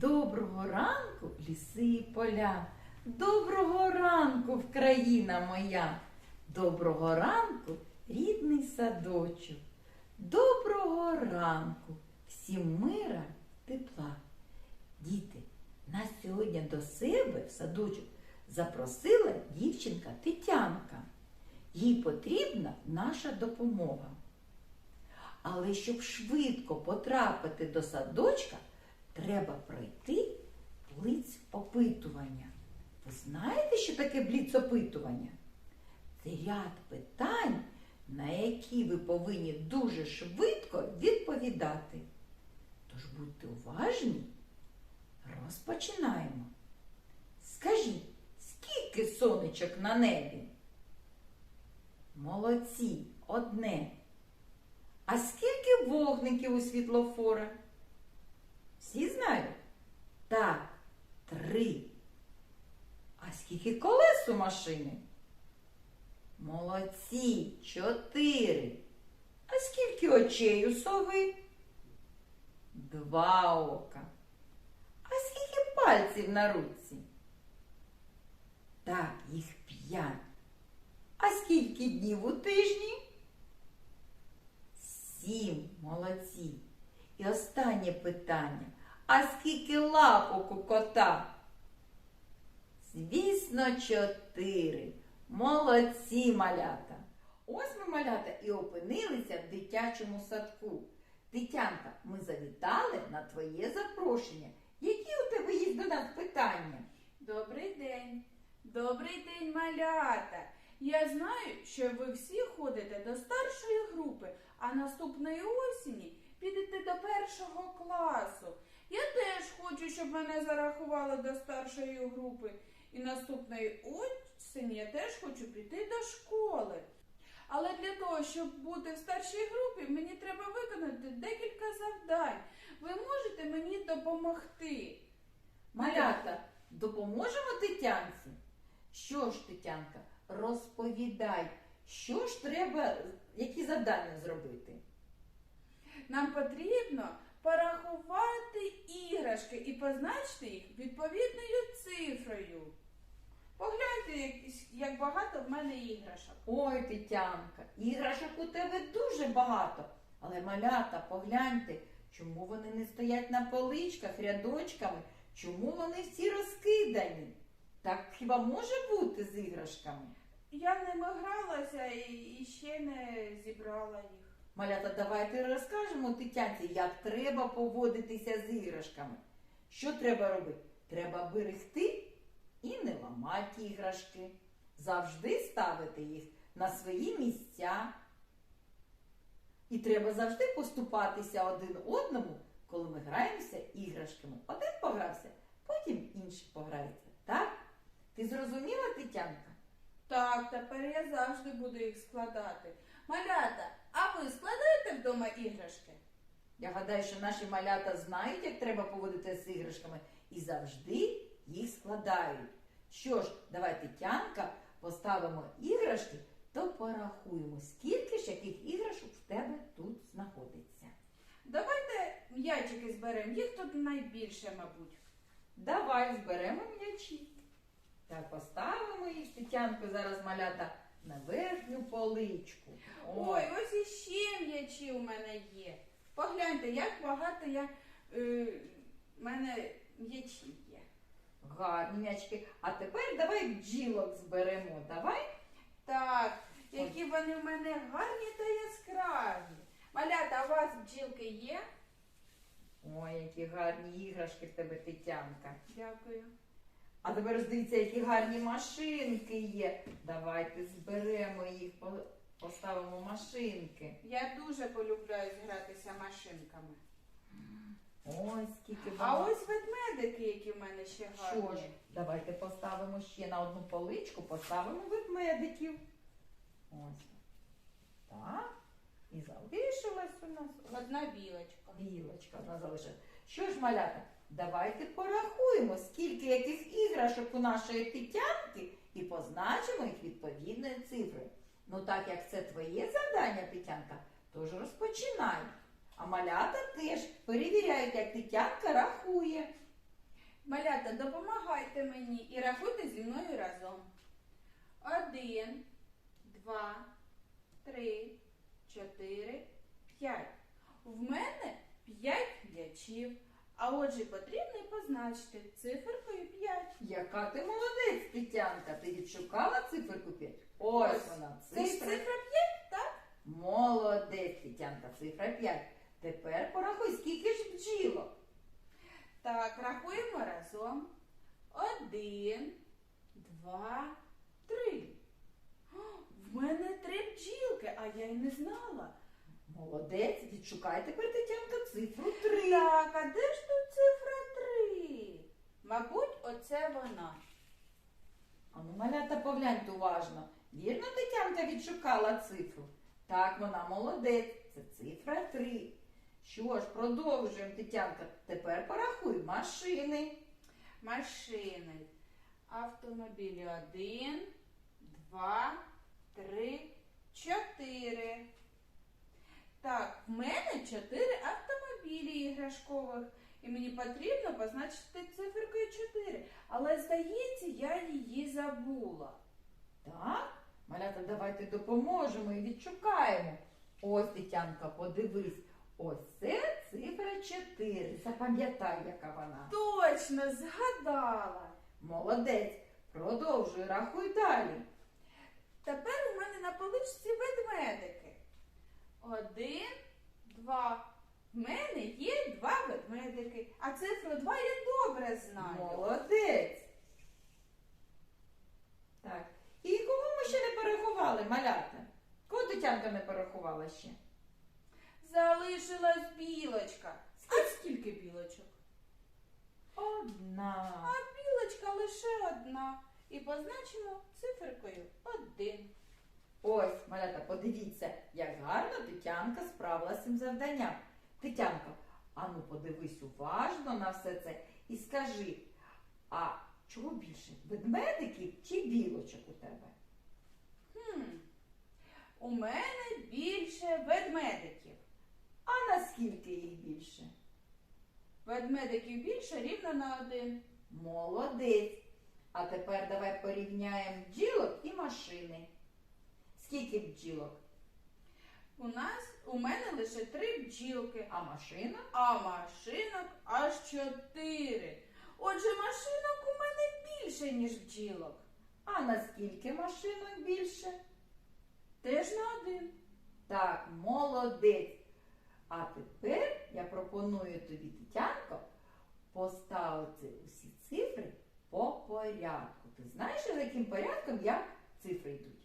Доброго ранку, ліси і поля. Доброго ранку, Вкраїна моя. Доброго ранку, рідний садочок. Доброго ранку, всім мира, тепла. Діти, нас сьогодні до себе в садочок запросила дівчинка Тетянка. Їй потрібна наша допомога. Але щоб швидко потрапити до садочка, треба пройти блиц опитування. Ви знаєте, що таке бліц опитування? Це ряд питань, на які ви повинні дуже швидко відповідати. Тож будьте уважні, розпочинаємо. Скажіть, скільки сонечок на небі? Молодці, одне. А скільки вогників у світлофора? Всі знають? Так, три. А скільки колес у машини? Молодці, чотири. А скільки очей у сови? Два ока. А скільки пальців на руці? Так, їх п'ять. А скільки днів у тижні? Сім, молодці. І останнє питання. А скільки лапок у кота? Звісно, чотири. Молодці малята. Ось ми малята і опинилися в дитячому садку. Тетянка, ми завітали на твоє запрошення. Які у тебе є до нас питання? Добрий день. Добрий день, малята. Я знаю, що ви всі ходите до старшої групи, а наступної осені підете до першого класу. Я теж хочу, щоб мене зарахували до старшої групи. І наступної осені я теж хочу піти до школи. Але для того, щоб бути в старшій групі, мені треба виконати декілька завдань. Ви можете мені допомогти? Малята, допоможемо Тетянці? Що ж, Тетянка, розповідай, що ж треба, які завдання зробити? Нам потрібно порахувати іграшки і позначити їх відповідною цифрою. Погляньте, як, багато в мене іграшок. Ой, Тетянка, іграшок у тебе дуже багато. Але малята, погляньте, чому вони не стоять на поличках рядочками, чому вони всі розкидані? Так хіба може бути з іграшками? Я ними гралася і ще не зібрала їх. Малята, давайте розкажемо Тетянці, як треба поводитися з іграшками. Що треба робити? Треба берегти і не ламати іграшки. Завжди ставити їх на свої місця. І треба завжди поступатися один одному, коли ми граємося іграшками. Один погрався, потім інший пограється. Так? Ти зрозуміла, Тетянка? Так, тепер я завжди буду їх складати. Малята, а ви складаєте вдома іграшки? Я гадаю, що наші малята знають, як треба поводитися з іграшками, і завжди їх складають. Що ж, давай, Тетянка, поставимо іграшки, то порахуємо, скільки ж яких іграшок в тебе тут знаходиться. Давайте м'ячики зберемо, їх тут найбільше, мабуть. Давай зберемо м'ячі. Так, поставимо їх з Тетянкою зараз малята на верхню поличку. Ой, ось іще м'ячі у мене є. Погляньте, як багато я, е, в мене м'ячів є. гарні м'ячки. А тепер давай бджілок зберемо. Давай. Так, які вони в мене гарні та яскраві. Малята, а у вас бджілки є? Ой, які гарні іграшки в тебе, Тетянка. Дякую. А тепер дивіться, які гарні машинки є. Давайте зберемо їх, поставимо машинки. Я дуже полюбляю гратися машинками. Ой, скільки А багато. ось ведмедики, які в мене ще гарні. Що ж, давайте поставимо ще на одну поличку, поставимо ведмедиків. Ось. Так. І залишилась у нас Одна білочка. білочка. Одна залишилась. Що ж, малята, давайте порахуємо, скільки яких іграшок у нашої Тетянки і позначимо їх відповідною цифрою. Ну так як це твоє завдання, Тетянка, тож розпочинай. А малята теж перевіряють, як Тетянка рахує. Малята, допомагайте мені і рахуйте зі мною разом. Один, два, три, чотири, п'ять. В мене п'ять м'ячів. А отже, потрібно позначити циферкою 5. Яка ти молодець, Тетянка. Ти відшукала циферку 5? Ось Ось. вона, Це цифра 5, так? Молодець, Тетянка, цифра 5. Тепер порахуй, скільки ж бджілок. Так, рахуємо разом. Один, два, три. О, В мене три бджілки, а я й не знала. Молодець, відшукай тепер, Тетянка, цифру 3. Так, а де ж тут цифра три? Мабуть, оце вона. Ану, малята, погляньте уважно. Вірно, Тетянка відшукала цифру? Так, вона молодець. Це цифра 3. Що ж, продовжуємо, Тетянка. Тепер порахуй машини. Машини. Автомобілі один, два, три, чотири. Так, в мене чотири автомобілі іграшкових. І мені потрібно позначити циферкою 4. Але здається, я її забула. Так, малята, давайте допоможемо і відшукаємо. Ось, Тетянка, подивись. Ось це цифра 4. Запам'ятай, яка вона. Точно, згадала. Молодець. Продовжуй, рахуй далі. Тепер у мене на поличці ведмедики. Один, два. В мене є два ведмедики, а цифру два я добре знаю. Молодець. Так. І кого ми ще не порахували, малята? Кого Тетянка не порахувала ще? Залишилась білочка. А скільки білочок? Одна. А білочка лише одна. І позначимо циферкою один. Ось, малята, подивіться, як гарно Тетянка справилася з цим завданням. Тетянка, ану подивись уважно на все це і скажи, а чого більше? Ведмедиків чи білочок у тебе? Хм. У мене більше ведмедиків. А наскільки їх більше? Ведмедиків більше рівно на один. Молодець. А тепер давай порівняємо бджілок і машини. Скільки бджілок? У нас у мене лише три бджілки. А машина? а машинок аж чотири. Отже, машинок у мене більше, ніж бджілок. А наскільки машинок більше? Теж на один. Так, молодець. А тепер я пропоную тобі, Тетянко, поставити усі цифри по порядку. Ти знаєш, за яким порядком як цифри йдуть?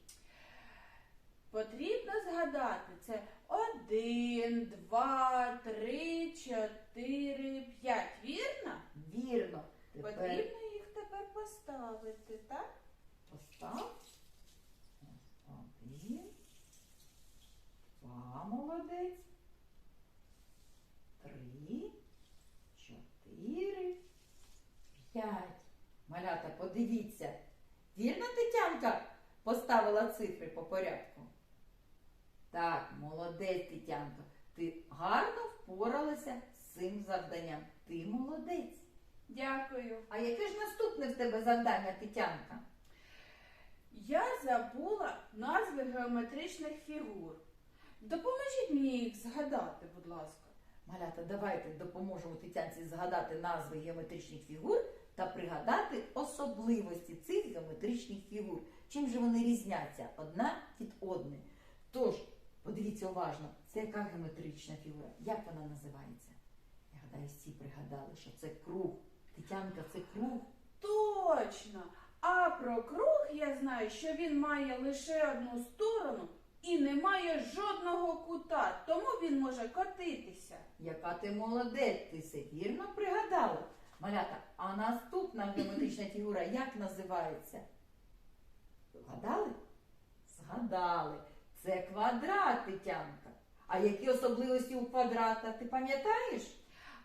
Потрібно згадати це один, два, три, чотири, п'ять. Вірно? Вірно. Тепер Потрібно їх тепер поставити, так? постав. Один. Два, молодець. Три, чотири, п'ять. Малята, подивіться. Вірно, Тетянка поставила цифри по порядку? Так, молодець, Тетянка. Ти гарно впоралася з цим завданням. Ти молодець. Дякую. А яке ж наступне в тебе завдання, Тетянка? Я забула назви геометричних фігур. Допоможіть мені їх згадати, будь ласка. Малята, давайте допоможемо Тетянці згадати назви геометричних фігур та пригадати особливості цих геометричних фігур. Чим же вони різняться одна від одної? Тож, подивіться уважно, це яка геометрична фігура? Як вона називається? Я гадаю, всі пригадали, що це круг. Тетянка, це круг. Точно. А про круг я знаю, що він має лише одну сторону і не має жодного кута, тому він може котитися. Яка ти молодець, ти все вірно пригадала. Малята, а наступна геометрична фігура як називається? Вгадали? Згадали. Це квадрат, Тетянка. А які особливості у квадрата, ти пам'ятаєш?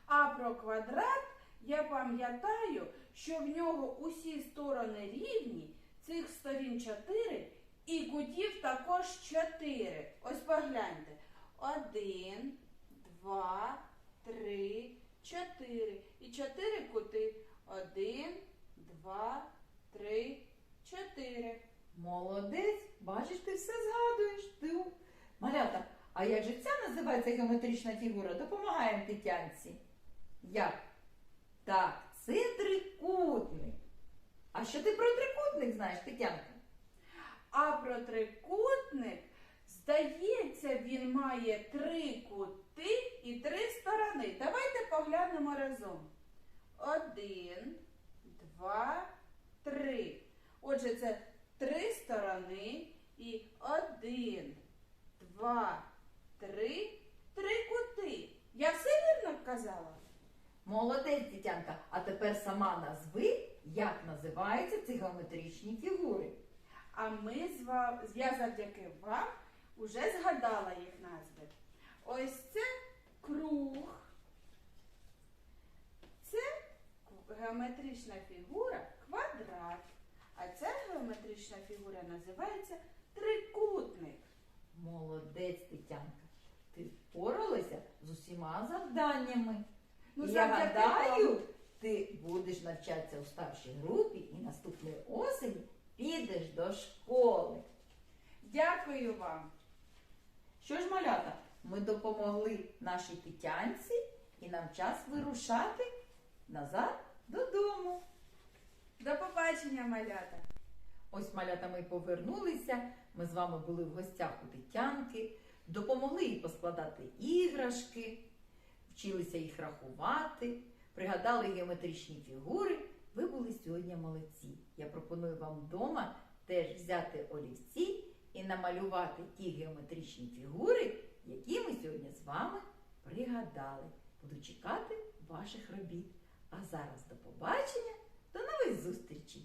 А про квадрат я пам'ятаю, що в нього усі сторони рівні, цих сторін чотири, і кутів також чотири. Ось погляньте. Один, два, три, чотири. І чотири кути. Один, два, три, чотири. Молодець, бачиш, ти все згадуєш. Ти... Малята, а як же ця називається геометрична фігура? Допомагаємо Тетянці. Як? Так, це трикутник. А що ти про трикутник знаєш, Тетянка? А про трикутник, здається, він має три кути і три сторони. Давайте поглянемо разом. Один, два, три. Отже, це три сторони і один, два, три, три кути. Я все вірно казала? Молодець, Тетянка. А тепер сама назви, як називаються ці геометричні фігури. А ми з вами, я завдяки вам уже згадала їх назви. Ось це круг. Це геометрична фігура квадрат. А ця геометрична фігура називається трикутник. Молодець, Тетянка. Ти впоралася з усіма завданнями. Ну, я гадаю, вам. ти будеш навчатися у старшій групі і наступної осені підеш до школи. Дякую вам. Що ж, малята, ми допомогли нашій Тетянці і нам час вирушати назад додому. До побачення, малята. Ось малята ми повернулися. Ми з вами були в гостях у Тетянки, допомогли їй поскладати іграшки, вчилися їх рахувати, пригадали геометричні фігури. Ви були сьогодні молодці. Я пропоную вам вдома теж взяти олівці і намалювати ті геометричні фігури, які ми сьогодні з вами пригадали. Буду чекати ваших робіт. А зараз до побачення, до нових зустрічей!